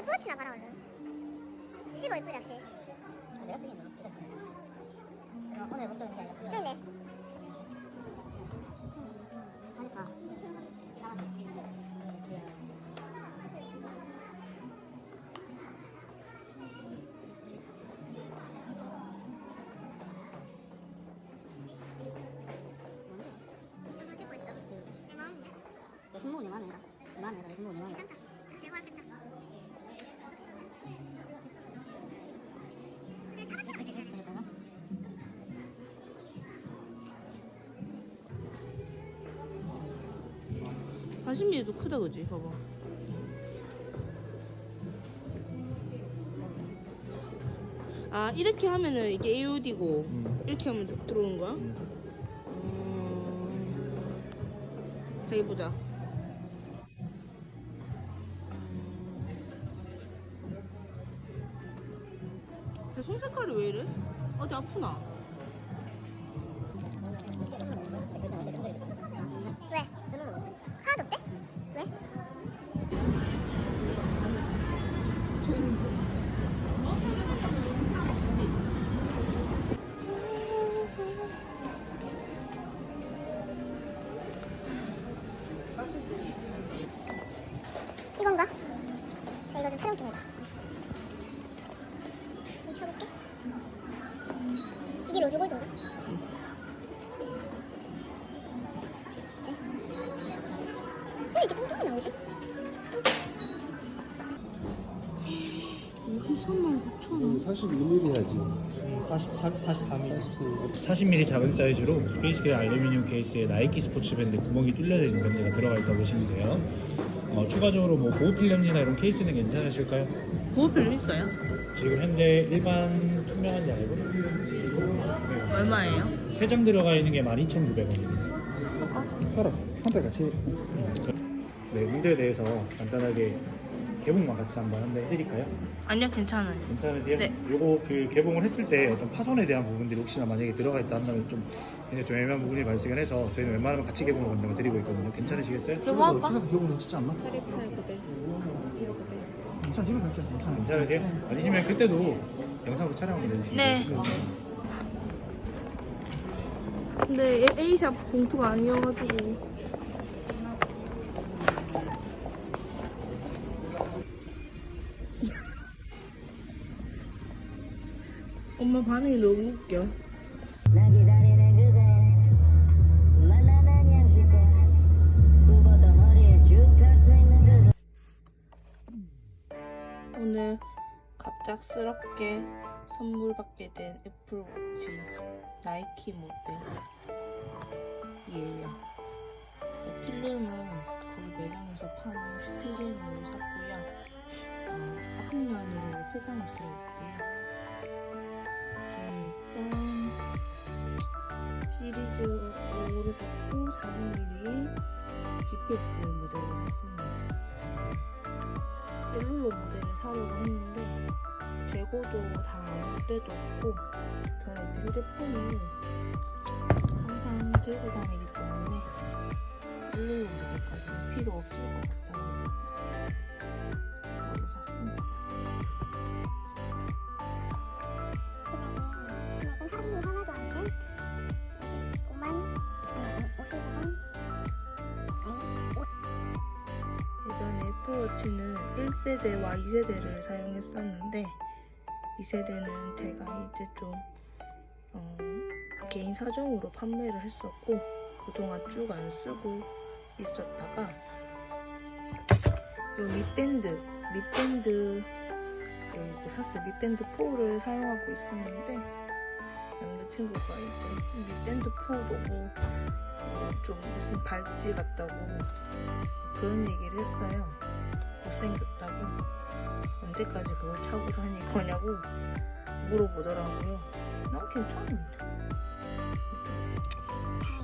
애플워치 나 가라 얼른 15 이쁘지 혹시? 내가 쓰겠나? 그럼 오늘 못 적는 게 아니라 쩔네. 44 영상 찍고 있어 내 마음이야? 내 손목 내 해라 내 맘에 해라 내 손목 내 맘에 해라 괜찮다 40mm도 크다 그지? 봐봐. 아 이렇게 하면은 이게 AOD고 음. 이렇게 하면 들- 들어오는 거야? 음. 음... 자기 보자. 근데 손 색깔이 왜 이래? 어디 아프나? 이건가? 자, 이거 좀 촬영 좀 해봐. 43, 43mm 그 40mm 작은 사이즈로 스페이스계 알루미늄 케이스에 나이키 스포츠 밴드 구멍이 뚫려져 있는 밴드가 들어가 있다고 보시면 돼요. 어, 추가적으로 뭐 보호 필름이나 이런 케이스는 괜찮으실까요? 보호필름 있어요? 지금 현재 일반 투명한 얇은 얼마예요? 세 장 들어가 있는 게 12,900원입니다. 서로 한 달 같이 네, 문제에 대해서 간단하게 개봉만 같이 한번 한번 해드릴까요? 아니요 괜찮아요. 괜찮으세요? 네. 요거 그 개봉을 했을 때 어떤 파손에 대한 부분들이 혹시나 만약에 들어가 있다 한다면 좀 굉장히 좀 애매한 부분이 발생을 해서 저희는 웬만하면 같이 개봉을 권장을 드리고 있거든요. 괜찮으시겠어요? 저거 할까? 집에서 기억을 진짜 않나? 괜찮아 집에 갈게 괜찮아 괜찮으세요? 아니시면 그때도 영상으로 촬영을 해주시면 네. 돼요. 근데 A샵 봉투가 아니어가지고 엄마 반응이 너무 웃겨 오늘 갑작스럽게 선물 받게 된 애플워치 나이키 모델이에요. 어, 필름은 거기 매장에서 파는 필름을 샀고요. 어, 합면으로 세 장이 들어있대요. 시리즈 5를 샀고 400mm GPS 모델을 샀습니다. 셀룰러 모델을 사려고 했는데 재고도 다 아무 때도 없고 저는 휴대폰을 항상 들고 다니기 때문에 셀룰러 모델까지는 필요 없을 것 같다고 애플워치는 1세대와 2세대를 사용했었는데 2세대는 제가 이제 좀 어, 개인 사정으로 판매를 했었고 그동안 쭉 안 쓰고 있었다가 요 밑밴드 밑밴드 요 이제 샀어요 밑밴드 4를 사용하고 있었는데 남자친구가 이제 밑밴드 4 너무 어, 좀 무슨 발찌 같다고 그런 얘기를 했어요. 못생겼다고. 언제까지 그걸 차고 다닐 거냐고 물어보더라고요. 난 괜찮은데. 자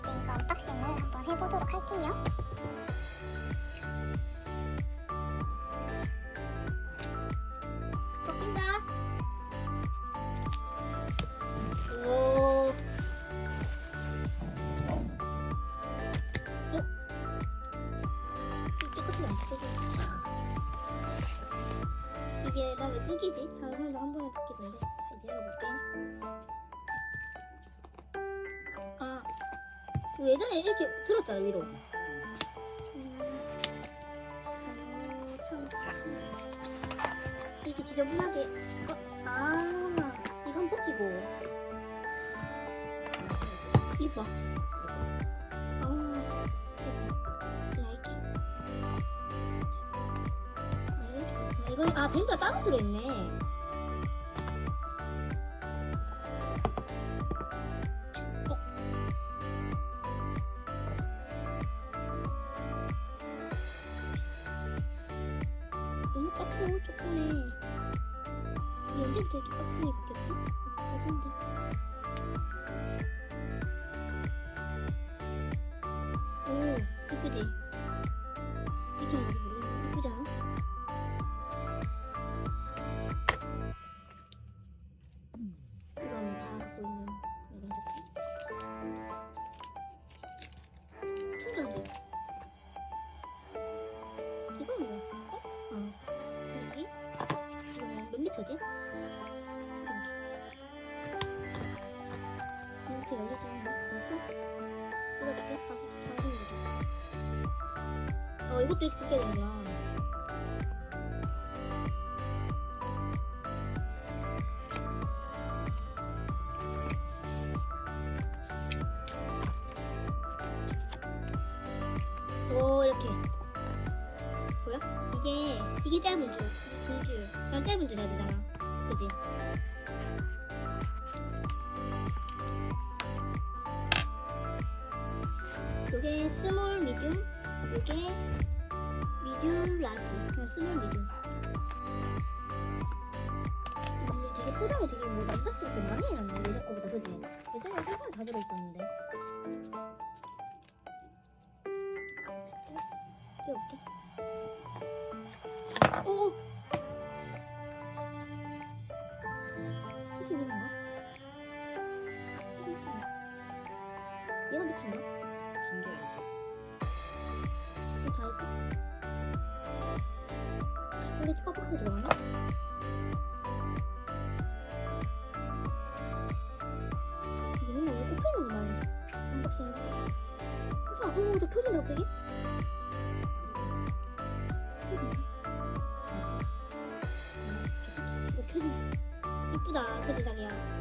이제 이거 언박싱을 한번 해보도록 할게요 자 이제 열어볼게. 아 우리 예전에 이렇게 들었잖아 위로. 음, 어, 참. 이렇게 지저분하게. 어, 아 이건 벗기고. 이거 봐. 아 나이키. 아, 아 따로 들어있네. 오, 이쁘지? 이것도 껴야 되는구나. 오 이렇게 뭐야? 이게 이게 짧은 줄, 두 줄. 난 짧은 줄 해야 되잖아. 그지? 요게 스몰 미디움, 요게 미디움 라지. 그냥 스몰 미디움. 음, 되게 포장을 되게 뭐 남자스럽게 많이 해놨네 예전 거보다 그지? 예전에 항상 다 들어있었는데. 띄워볼게. 오! 이게 이런 건가? 얘가 미친가? 이렇게 들어가나? 이거 맨날 왜 거야? 언박싱. 아, 오, 저 펴진다, 갑자기? 이쁘다, 그지, 자기야?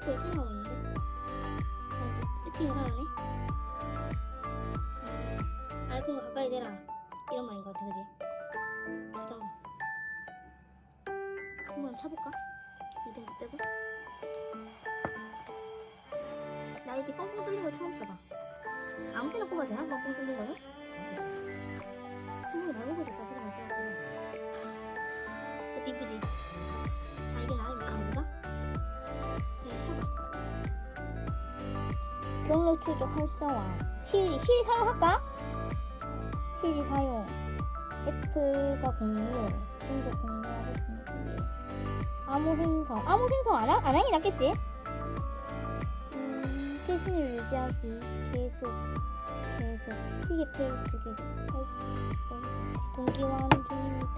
그 눈치 볼 촬영 왔는데? 아, 세팅을 하라네? 음, 아이폰과 가까이 대라. 이런 말인 것 같아, 그지? 보자. 한번 차볼까? 이벤트 빼고. 나 이제 뻥뻥 뚫린 거 처음 써봐. 아무 때나 뽑아도 되나? 뻥뻥 뚫린 거는? 선물이 말고 싶다, 소리 못 들었고. 어때, 이쁘지? 아, 이게 나의 메인인가? 경로 추적 활성화. 시리, 시리 사용할까? 시리 사용. 애플과 공유. 혼자 공유하겠습니다. 예. 암호 생성. 암호 생성 안, 하, 안 하긴 낫겠지? 음, 최신을 유지하기. 계속. 계속. 시계 페이스 계속. 설치. 동기화하는 중입니다.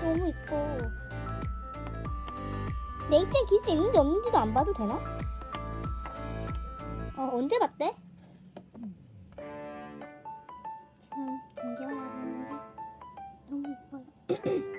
너무 이뻐. 내 입장에 기스 있는지 없는지도 안 봐도 되나? 어, 언제 봤대? 동기화 나갔는데 너무 이뻐요.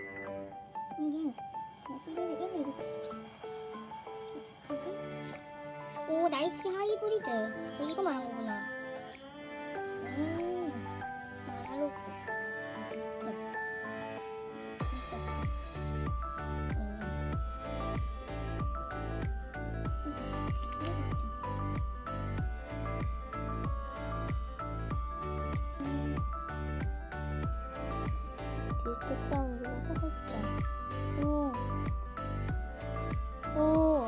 눌러서 설정. 오. 오.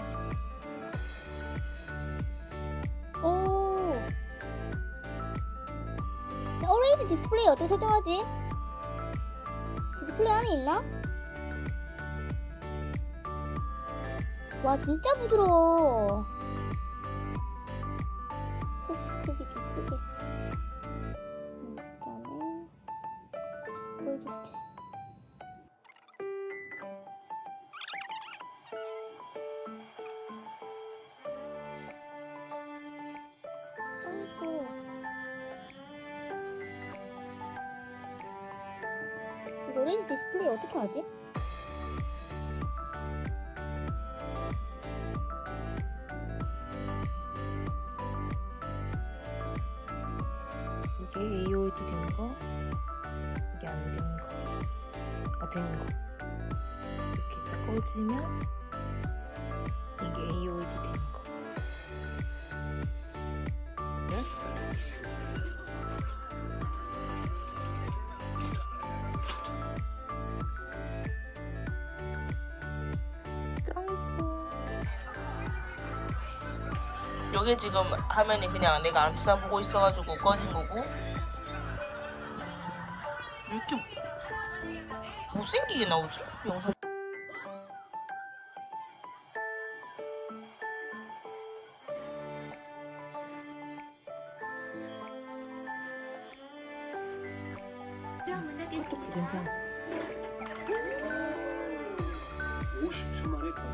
오. 자, 오레이드 디스플레이 어떻게 설정하지? 디스플레이 안에 있나? 와 진짜 부드러워. 레지 디스플레이 어떻게 하지? 이게 AOD 된 거, 이게 안 된 거, 아, 된 거. 이렇게 딱 꺼지면 이게 AOD 된 거. 여기 지금 화면이 그냥 내가 안 쳐다보고 있어가지고 꺼진 거고 왜 이렇게 못생기게 나오지? 영상 괜찮아. 50초 만에